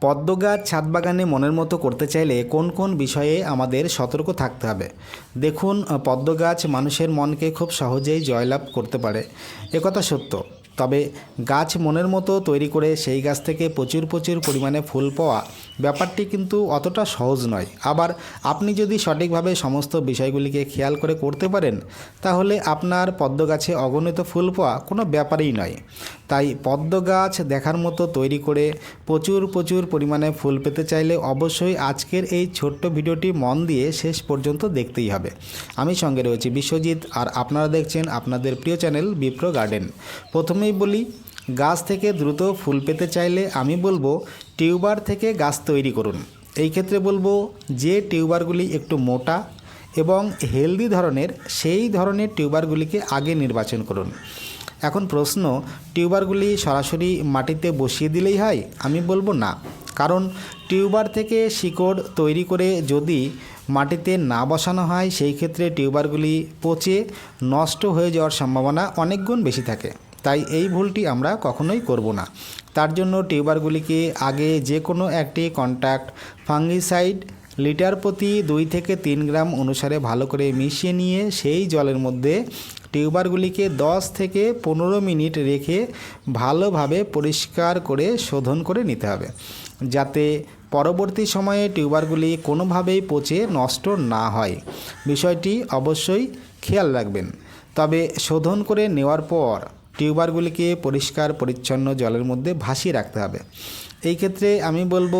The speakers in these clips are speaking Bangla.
পদ্ম গাছ ছাদ বাগানে মনের মতো করতে চাইলে কোন কোন বিষয়ে আমাদের সতর্ক থাকতে হবে? দেখুন পদ্ম গাছ মানুষের মনকে খুব সহজেই জয়লাভ করতে পারে। একথা সত্য। তবে গাছ মনের মতো তৈরি করে সেই গাছ থেকে প্রচুর প্রচুর পরিমাণে ফুল পাওয়া ব্যাপারটি কিন্তু অতটা সহজ নয়। আবার আপনি যদি সঠিকভাবে সমস্ত বিষয়গুলিকে খেয়াল করে করতে পারেন, তাহলে আপনার পদ্ম গাছে অগণিত ফুল পাওয়া কোনো ব্যাপারই নয়। তাই পদ্ম গাছ দেখার মতো তৈরি করে প্রচুর প্রচুর পরিমাণে ফুল পেতে চাইলে অবশ্যই আজকের এই ছোট্ট ভিডিওটি মন দিয়ে শেষ পর্যন্ত দেখতেই হবে। আমি সঙ্গে রয়েছি বিশ্বজিৎ, আর আপনারা দেখছেন আপনাদের প্রিয় চ্যানেল বিপ্র গার্ডেন। প্রথমেই বলি, গাছ থেকে দ্রুত ফুল পেতে চাইলে আমি বলব, টিউবার থেকে গাছ তৈরি করুন। এই ক্ষেত্রে বলব, যে টিউবারগুলি একটু মোটা এবং হেলদি ধরনের, সেই ধরনের টিউবারগুলিকে আগে নির্বাচন করুন। এখন প্রশ্ন, টিউবারগুলি সরাসরি মাটিতে বসিয়ে দিলেই হয়? আমি বলব না। কারণ, টিউবার থেকে শিকড় তৈরি করে যদি মাটিতে না বসানো হয়, সেই ক্ষেত্রে টিউবারগুলি পচে নষ্ট হয়ে যাওয়ার সম্ভাবনা অনেক গুণ বেশি থাকে। তাই এই ভুলটি আমরা কখনোই করব না। তার জন্য টিউবারগুলিকে আগে যে কোনো একটি কন্ট্যাক্ট ফাঙ্গিসাইড লিটার প্রতি দুই থেকে তিন গ্রাম অনুসারে ভালো করে মিশিয়ে নিয়ে সেই জলের মধ্যে টিউবারগুলিকে 10 থেকে পনেরো মিনিট রেখে ভালোভাবে পরিষ্কার করে শোধন করে নিতে হবে। যাতে পরবর্তী সময়ে টিউবারগুলি কোনোভাবেই পচে নষ্ট না হয়। বিষয়টি অবশ্যই খেয়াল রাখবেন। তবে শোধন করে নেওয়ার পর টিউবারগুলিকে পরিষ্কার, পরিচ্ছন্ন জলের মধ্যে ভাসিয়ে রাখতে হবে। এই ক্ষেত্রে আমি বলব,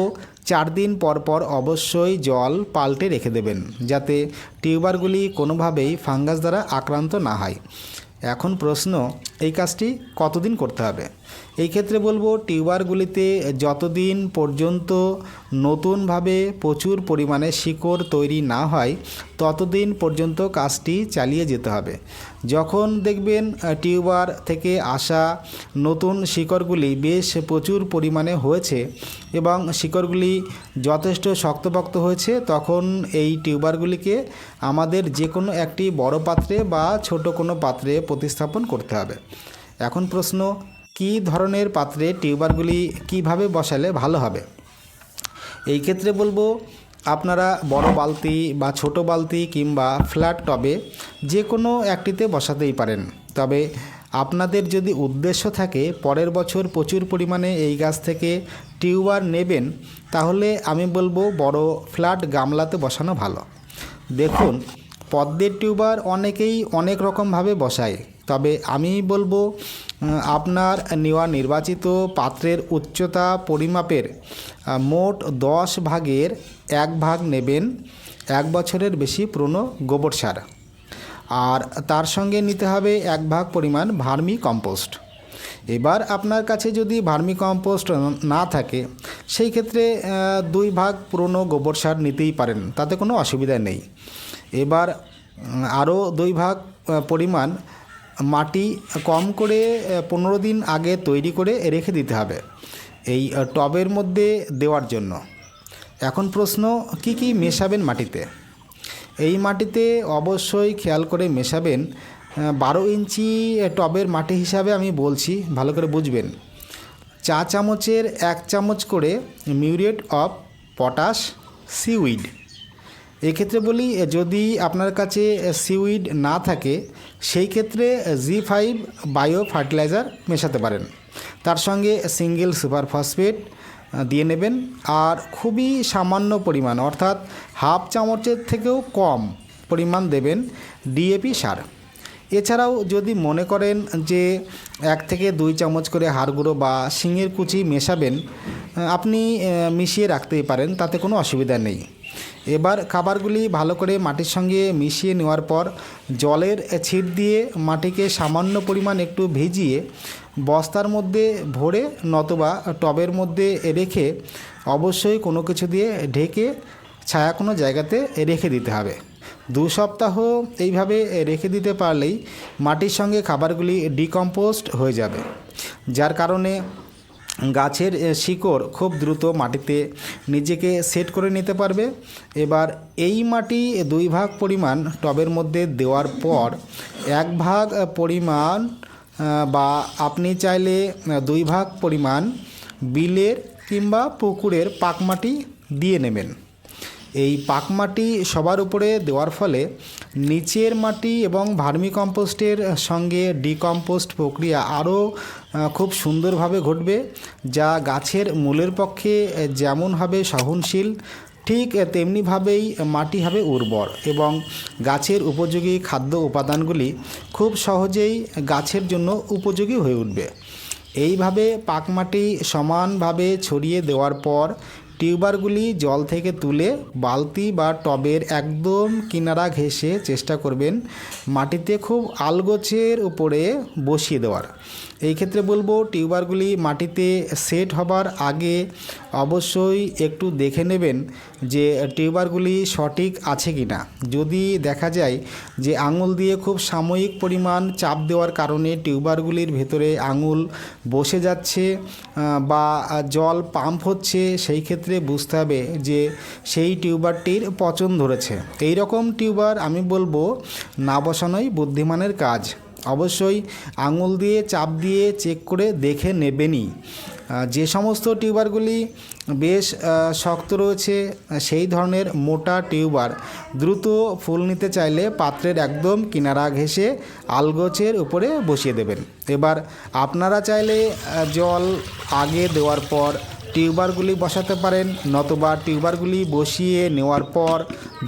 চার দিন পর পর অবশ্যই জল পাল্টে রেখে দেবেন, যাতে টিউবারগুলি কোনোভাবেই ফাঙ্গাস দ্বারা আক্রান্ত না হয়। এখন প্রশ্ন এই কাজটি কতদিন করতে হবে? এই ক্ষেত্রে বলব, টিউবারগুলিতে যতদিন পর্যন্ত নতুনভাবে প্রচুর পরিমাণে শিকড় তৈরি না হয়, ততদিন পর্যন্ত কাজটি চালিয়ে যেতে হবে। যখন দেখবেন টিউবার থেকে আসা নতুন শিকড়গুলি বেশ প্রচুর পরিমাণে হয়েছে এবং শিকড়গুলি যথেষ্ট শক্তপোক্ত হয়েছে, তখন এই টিউবারগুলিকে আমাদের যে কোনো একটি বড় পাত্রে বা ছোট কোনো পাত্রে প্রতিস্থাপন করতে হবে। এখন প্রশ্ন, কী ধরনের পাত্রে টিউবারগুলি কীভাবে বসালে ভালো হবে? এই ক্ষেত্রে বলব, আপনারা বড় বালতি বা ছোট বালতি কিংবা ফ্ল্যাট টবে যে কোনো একটিতে বসাতেই পারেন। তবে আপনাদের যদি উদ্দেশ্য থাকে, পরের বছর প্রচুর পরিমাণে এই গাছ থেকে টিউবার নেবেন, তাহলে আমি বলব বড় ফ্ল্যাট গামলাতে বসানো ভালো। দেখুন, পদ্মের টিউবার অনেকেই অনেক রকমভাবে বসায়। তবে আমি বলব আপনার নেওয়া নির্বাচিত পাত্রের উচ্চতা পরিমাপের মোট দশ ভাগের এক ভাগ নেবেন এক বছরের বেশি পুরনো গোবর সার। আর তার সঙ্গে নিতে হবে এক ভাগ পরিমাণ ভার্মি কম্পোস্ট। এবার আপনার কাছে যদি ভার্মি কম্পোস্ট না থাকে, সেই ক্ষেত্রে দুই ভাগ পুরনো গোবর সার নিতেই পারেন, তাতে কোনো অসুবিধা নেই। এবার আরও দুই ভাগ পরিমাণ মাটি কম করে পনেরো দিন আগে তৈরি করে রেখে দিতে হবে এই টবের মধ্যে দেওয়ার জন্য। এখন প্রশ্ন, কি কি মেশাবেন মাটিতে? এই মাটিতে অবশ্যই খেয়াল করে মেশাবেন বারো ইঞ্চি টবের মাটি হিসাবে আমি বলছি, ভালো করে বুঝবেন। চা চামচের এক চামচ করে মিউরেট অফ পটাশ সিউইড এক্ষেত্রে বলি যদি আপনার কাছে সিউইড না থাকে, সেই ক্ষেত্রে জি ফাইভ বায়ো ফার্টিলাইজার মেশাতে পারেন। তার সঙ্গে সিঙ্গেল সুপার ফসফেট দিয়ে নেবেন। আর খুবই সামান্য পরিমাণ, অর্থাৎ হাফ চামচের থেকেও কম পরিমাণ দেবেন ডিএপি সার। এছাড়াও যদি মনে করেন যে, এক থেকে দুই চামচ করে হাড় গুঁড়ো বা শিঙের কুচি মেশাবেন আপনি মিশিয়ে রাখতেই পারেন, তাতে কোনো অসুবিধা নেই। এবার খাবারগুলি ভালো করে মাটির সঙ্গে মিশিয়ে নেওয়ার পর জলের ছিট দিয়ে মাটিকে সামান্য পরিমাণ একটু ভিজিয়ে বস্তার মধ্যে ভরে নতবা টবের মধ্যে রেখে অবশ্যই কোনো কিছু দিয়ে ঢেকে ছায়া কোনো জায়গাতে রেখে দিতে হবে। দু সপ্তাহ এইভাবে রেখে দিতে পারলেই মাটির সঙ্গে খাবারগুলি ডিকম্পোস্ট হয়ে যাবে, যার কারণে গাছের শিকড় খুব দ্রুত মাটিতে নিজেকে সেট করে নিতে পারবে। এবার এই মাটি দুই ভাগ পরিমাণ টবের মধ্যে দেওয়ার পর এক ভাগ পরিমাণ বা আপনি চাইলে দুই ভাগ পরিমাণ বিলের কিংবা পুকুরের পাকমাটি দিয়ে নেবেন। এই পাকমাটি সবার উপরে দেওয়ার ফলে নিচের মাটি এবং ভার্মি কম্পোস্টের সঙ্গে ডিকম্পোস্ট প্রক্রিয়া আরও খুব সুন্দরভাবে ঘটবে, যা গাছের মূলের পক্ষে যেমন হবে সহনশীল, ঠিক তেমনিভাবেই মাটি হবে উর্বর এবং গাছের উপযোগী খাদ্য উপাদানগুলি খুব সহজেই গাছের জন্য উপযোগী হয়ে উঠবে। এইভাবে পাকমাটি সমানভাবে ছড়িয়ে দেওয়ার পর টিউবারগুলি জল থেকে তুলে বালতি বা টবের একদম কিনারা ঘেঁষে চেষ্টা করবেন, মাটিতে খুব আলগোছের উপরে বসিয়ে দেওয়ার। এই ক্ষেত্রে বলব টিউবারগুলি মাটিতে সেট হবার আগে অবশ্যই একটু দেখে নেবেন যে টিউবারগুলি সঠিক আছে কি না যদি দেখা যায় যে আঙুল দিয়ে খুব সাময়িক পরিমাণ চাপ দেওয়ার কারণে টিউবারগুলির ভেতরে আঙুল বসে যাচ্ছে বা জল পাম্প হচ্ছে, সেই ক্ষেত্রে বুঝতে হবে যে সেই টিউবারটির পচন ধরেছে। এই রকম টিউবার আমি বলব না বসানোই বুদ্ধিমানের কাজ। অবশ্যই আঙুল দিয়ে, চাপ দিয়ে চেক করে দেখে নেবেনই। যে সমস্ত টিউবারগুলি বেশ শক্ত রয়েছে, সেই ধরনের মোটা টিউবার দ্রুত ফুল নিতে চাইলে পাত্রের একদম কিনারা ঘেঁষে আলগোছের উপরে বসিয়ে দেবেন। এবার আপনারা চাইলে জল আগে দেওয়ার পর টিউবারগুলি বসাতে পারেন, নতুবা টিউবারগুলি বসিয়ে নেওয়ার পর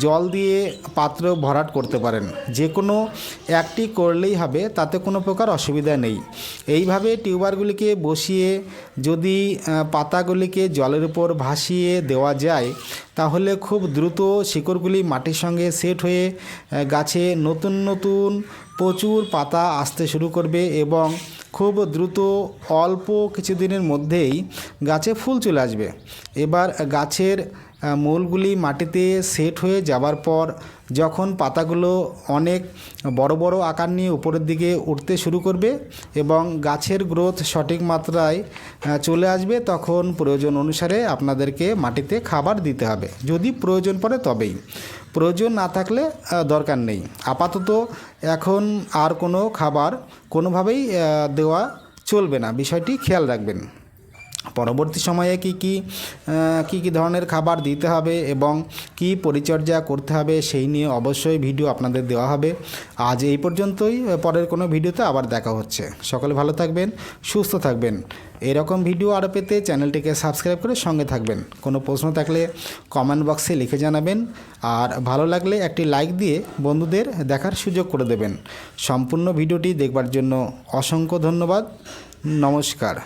জল দিয়ে পাত্র ভরাট করতে পারেন। যে কোনো একটি করলেই হবে, তাতে কোনো প্রকার অসুবিধা নেই। এইভাবে টিউবারগুলিকে বসিয়ে যদি পাতাগুলিকে জলের উপর ভাসিয়ে দেওয়া যায়, তাহলে খুব দ্রুত শিকড়গুলি মাটির সঙ্গে সেট হয়ে গাছে নতুন নতুন প্রচুর পাতা আসতে শুরু করবে এবং খুব দ্রুত অল্প কিছুদিনের মধ্যেই গাছে ফুল চলে আসবে। এবার গাছের মূলগুলি মাটিতে সেট হয়ে যাবার পর যখন পাতাগুলো অনেক বড় বড় আকার নিয়ে উপরের দিকে উঠতে শুরু করবে এবং গাছের গ্রোথ সঠিক মাত্রায় চলে আসবে, তখন প্রয়োজন অনুসারে আপনাদেরকে মাটিতে খাবার দিতে হবে। যদি প্রয়োজন পড়ে তবেই। প্রয়োজন না থাকলে দরকার নেই। আপাতত এখন আর কোনো খাবার কোনোভাবেই দেওয়া চলবে না। বিষয়টি খেয়াল রাখবেন। পরবর্তী সময়ে কি কি কি কি ধরনের খাবার দিতে হবে এবং কি পরিচর্যা করতে হবে সেই নিয়ে অবশ্যই ভিডিও আপনাদের দেওয়া হবে। আজ এই পর্যন্তই পরের কোনো ভিডিওতে আবার দেখা হচ্ছে। সকলে ভালো থাকবেন, সুস্থ থাকবেন। এরকম ভিডিও আরও পেতে চ্যানেলটিকে সাবস্ক্রাইব করে সঙ্গে থাকবেন। কোনো প্রশ্ন থাকলে কমেন্ট বক্সে লিখে জানাবেন। আর ভালো লাগলে একটি লাইক দিয়ে বন্ধুদের দেখার সুযোগ করে দেবেন। সম্পূর্ণ ভিডিওটি দেখবার জন্য অসংখ্য ধন্যবাদ। নমস্কার।